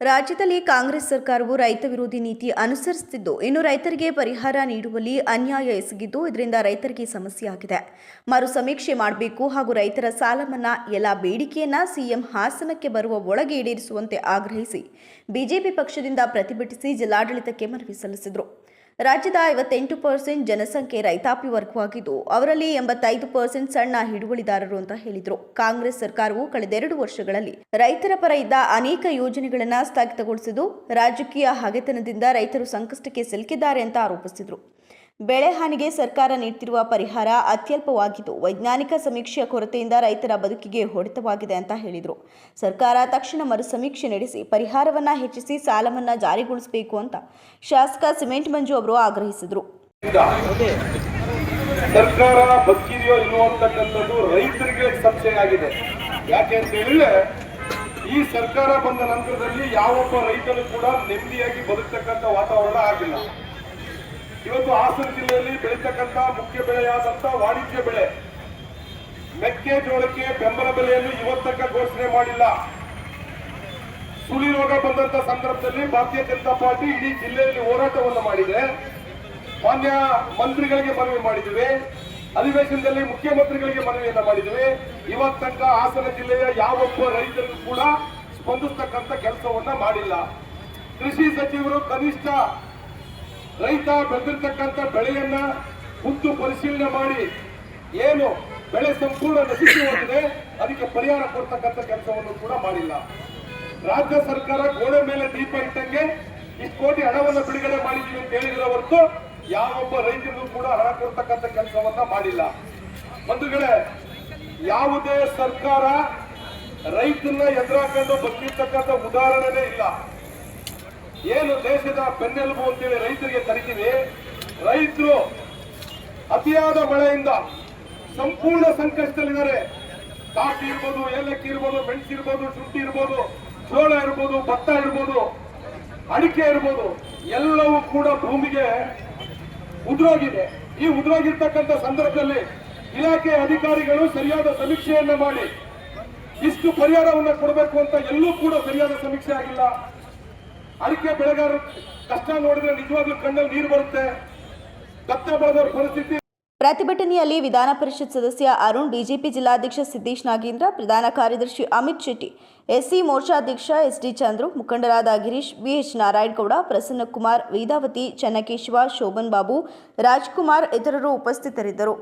ರಾಜ್ಯದಲ್ಲಿ ಕಾಂಗ್ರೆಸ್ ಸರ್ಕಾರವು ರೈತ ವಿರೋಧಿ ನೀತಿ ಅನುಸರಿಸುತ್ತಿದ್ದು, ಇನ್ನು ರೈತರಿಗೆ ಪರಿಹಾರ ನೀಡುವಲ್ಲಿ ಅನ್ಯಾಯ ಎಸಗಿದ್ದು, ಇದರಿಂದ ರೈತರಿಗೆ ಸಮಸ್ಯೆ ಆಗಿದೆ. ಮರು ಸಮೀಕ್ಷೆ ಮಾಡಬೇಕು ಹಾಗೂ ರೈತರ ಸಾಲ ಮನ್ನಾ ಎಲ್ಲ ಬೇಡಿಕೆಯನ್ನ ಸಿಎಂ ಹಾಸನಕ್ಕೆ ಬರುವ ಒಳಗೆ ಈಡೇರಿಸುವಂತೆ ಆಗ್ರಹಿಸಿ, ಬಿಜೆಪಿ ಪಕ್ಷದಿಂದ ಪ್ರತಿಭಟಿಸಿ ಜಿಲ್ಲಾಡಳಿತಕ್ಕೆ ಮನವಿ ಸಲ್ಲಿಸಿದರು. ರಾಜ್ಯದ ಐವತ್ತೆಂಟು ಪರ್ಸೆಂಟ್ ಜನಸಂಖ್ಯೆ ರೈತಾಪಿ ವರ್ಗವಾಗಿದ್ದು ಅವರಲ್ಲಿ ಎಂಬತ್ತೈದು ಪರ್ಸೆಂಟ್ ಸಣ್ಣ ಹಿಡುವಳಿದಾರರು ಅಂತ ಹೇಳಿದರು. ಕಾಂಗ್ರೆಸ್ ಸರ್ಕಾರವು ಕಳೆದೆರಡು ವರ್ಷಗಳಲ್ಲಿ ರೈತರ ಪರ ಇದ್ದ ಅನೇಕ ಯೋಜನೆಗಳನ್ನು ಸ್ಥಗಿತಗೊಳಿಸಿದ್ದು, ರಾಜಕೀಯ ಹಗೆತನದಿಂದ ರೈತರು ಸಂಕಷ್ಟಕ್ಕೆ ಸಿಲುಕಿದ್ದಾರೆ ಅಂತ ಆರೋಪಿಸಿದರು. ಬೆಳೆ ಹಾನಿಗೆ ಸರ್ಕಾರ ನೀಡುತ್ತಿರುವ ಪರಿಹಾರ ಅತ್ಯಲ್ಪವಾಗಿದ್ದು, ವೈಜ್ಞಾನಿಕ ಸಮೀಕ್ಷೆಯ ಕೊರತೆಯಿಂದ ರೈತರ ಬದುಕಿಗೆ ಹೊಡೆತವಾಗಿದೆ ಅಂತ ಹೇಳಿದರು. ಸರ್ಕಾರ ತಕ್ಷಣ ಮರು ಸಮೀಕ್ಷೆ ನಡೆಸಿ, ಪರಿಹಾರವನ್ನ ಹೆಚ್ಚಿಸಿ ಸಾಲವನ್ನು ಜಾರಿಗೊಳಿಸಬೇಕು ಅಂತ ಶಾಸಕ ಸಿಮೆಂಟ್ ಮಂಜು ಅವರು ಆಗ್ರಹಿಸಿದರು. ಸರ್ಕಾರ ಬದುಕಿದೆಯೋ ಇರುವಂತಕ್ಕಂಥದ್ದು ರೈತರಿಗೆ ಸಂಶಯ ಆಗಿದೆ ಯಾಕೆ ಅಂತ ಹೇಳಿದ್ರೆ, ಈ ಸರ್ಕಾರ ಬಂದ ನಂತರದಲ್ಲಿ ಯಾವೊಬ್ಬ ರೈತರು ಕೂಡ ನೆಮ್ಮದಿಯಾಗಿ ಬದುಕ್ತಕ್ಕಂಥ ವಾತಾವರಣ ಆಗಿಲ್ಲ. ಇವತ್ತು ಹಾಸನ ಜಿಲ್ಲೆಯಲ್ಲಿ ಬೆಳೀತಕ್ಕಂಥ ಮುಖ್ಯ ಬೆಳೆಯಾದಂತ ವಾಣಿಜ್ಯ ಬೆಳೆ. ಮೆಕ್ಕೆಜೋಳಕ್ಕೆ ಬೆಂಬಲ ಬೆಲೆಯನ್ನು ಇವತ್ತಕ್ಕ ಘೋಷಣೆ ಮಾಡಿಲ್ಲ. ಸುಳಿ ರೋಗ ಬಂದಂತ ಸಂದರ್ಭದಲ್ಲಿ ಭಾರತೀಯ ಜನತಾ ಪಾರ್ಟಿ ಇಡೀ ಜಿಲ್ಲೆಯಲ್ಲಿ ಹೋರಾಟವನ್ನು ಮಾಡಿದೆ. ಮಾನ್ಯ ಮಂತ್ರಿಗಳಿಗೆ ಮನವಿ ಮಾಡಿದ್ದೇವೆ. ಅಧಿವೇಶನದಲ್ಲಿ ಮುಖ್ಯಮಂತ್ರಿಗಳಿಗೆ ಮನವಿಯನ್ನ ಮಾಡಿದ್ದೇವೆ. ಇವತ್ತು ತನಕ ಹಾಸನ ಜಿಲ್ಲೆಯ ಯಾವೊಬ್ಬ ರೈತರಿಗೂ ಕೂಡ ಸ್ಪಂದಿಸ್ತಕ್ಕಂಥ ಕೆಲಸವನ್ನ ಮಾಡಿಲ್ಲ. ಕೃಷಿ ಸಚಿವರು ಕನಿಷ್ಠ ರೈತ ಬೆಳೆದಿರ್ತಕ್ಕಂಥ ಬೆಳೆಯನ್ನ ಖುದ್ದು ಪರಿಶೀಲನೆ ಮಾಡಿ ಏನು ಬೆಳೆ ಸಂಪೂರ್ಣ ನಶಿಸಿ ಹೋಗಿದೆ, ಅದಕ್ಕೆ ಪರಿಹಾರ ಕೊಡ್ತಕ್ಕಂಥ ಕೆಲಸವನ್ನು ಕೂಡ ಮಾಡಿಲ್ಲ. ರಾಜ್ಯ ಸರ್ಕಾರ ಗೋಡೆ ಮೇಲೆ ದೀಪ ಇಟ್ಟಂಗೆ ಇಷ್ಟು ಕೋಟಿ ಹಣವನ್ನು ಬಿಡುಗಡೆ ಮಾಡಿದ್ದೀವಿ ಅಂತ ಹೇಳಿದ್ರೆ ಹೊರತು ಯಾವೊಬ್ಬ ರೈತರಿಗೂ ಕೂಡ ಹಣ ಕೊಡ್ತಕ್ಕಂಥ ಕೆಲಸವನ್ನ ಮಾಡಿಲ್ಲ. ಬಂಧುಗಳೇ, ಯಾವುದೇ ಸರ್ಕಾರ ರೈತನ ಎದುರಾಕೊಂಡು ಬಂದಿರ್ತಕ್ಕಂಥ ಉದಾಹರಣೆನೇ ಇಲ್ಲ. ಏನು ದೇಶದ ಬೆನ್ನೆಲುಬು ಅಂತೇಳಿ ರೈತರಿಗೆ ಕರಿತೀವಿ ರೈತರು ಅತಿಯಾದ ಮಳೆಯಿಂದ ಸಂಪೂರ್ಣ ಸಂಕಷ್ಟದಲ್ಲಿದ್ದಾರೆ. ಕಾಫಿ ಇರ್ಬೋದು, ಏಲಕ್ಕಿ ಇರ್ಬೋದು, ಮೆಣಸು ಇರ್ಬೋದು, ಶುಂಠಿ ಇರ್ಬೋದು, ಜೋಳ ಇರ್ಬೋದು, ಭತ್ತ ಇರ್ಬೋದು, ಅಡಿಕೆ ಇರ್ಬೋದು, ಎಲ್ಲವೂ ಕೂಡ ಭೂಮಿಗೆ ಉದುರೋಗಿದೆ. ಈ ಉದುರೋಗಿರ್ತಕ್ಕಂಥ ಸಂದರ್ಭದಲ್ಲಿ ಇಲಾಖೆ ಅಧಿಕಾರಿಗಳು ಸರಿಯಾದ ಸಮೀಕ್ಷೆಯನ್ನ ಮಾಡಿ, ಇಷ್ಟು ಪರಿಹಾರವನ್ನು ಕೊಡಬೇಕು ಅಂತ ಎಲ್ಲೂ ಕೂಡ ಸರಿಯಾದ ಸಮೀಕ್ಷೆ ಆಗಿಲ್ಲ. ಅಡಿಕೆ ಬೆಳೆಗಾರರು ಕಷ್ಟ ನೋಡಿದ್ರೆ ನಿಜವಾಗ್ಲೂ ಕಣ್ಣಲ್ಲಿ ನೀರು ಬರುತ್ತೆ. ಭತ್ತ ಬೆಳೆದವ್ರ ಪರಿಸ್ಥಿತಿ. ಪ್ರತಿಭಟನೆಯಲ್ಲಿ ವಿಧಾನ ಪರಿಷತ್ ಸದಸ್ಯ ಅರುಣ್ ಬಿಜೆಪಿ ಜಿಲ್ಲಾಧ್ಯಕ್ಷ ಸಿದ್ದೇಶ್ ನಾಗೇಂದ್ರ, ಪ್ರಧಾನ ಕಾರ್ಯದರ್ಶಿ ಅಮಿತ್ ಶೆಟ್ಟಿ, ಎಸ್ಸಿ ಮೋರ್ಚಾಧ್ಯಕ್ಷ ಎಸ್ ಡಿ ಚಂದ್ರು, ಮುಖಂಡರಾದ ಗಿರೀಶ್ ಬಿಎಚ್ ನಾರಾಯಣಗೌಡ ಪ್ರಸನ್ನಕುಮಾರ್ ವೇದಾವತಿ, ಚನ್ನಕೇಶವ, ಶೋಭನ್ ಬಾಬು, ರಾಜ್ಕುಮಾರ್ ಇತರರು ಉಪಸ್ಥಿತರಿದ್ದರು.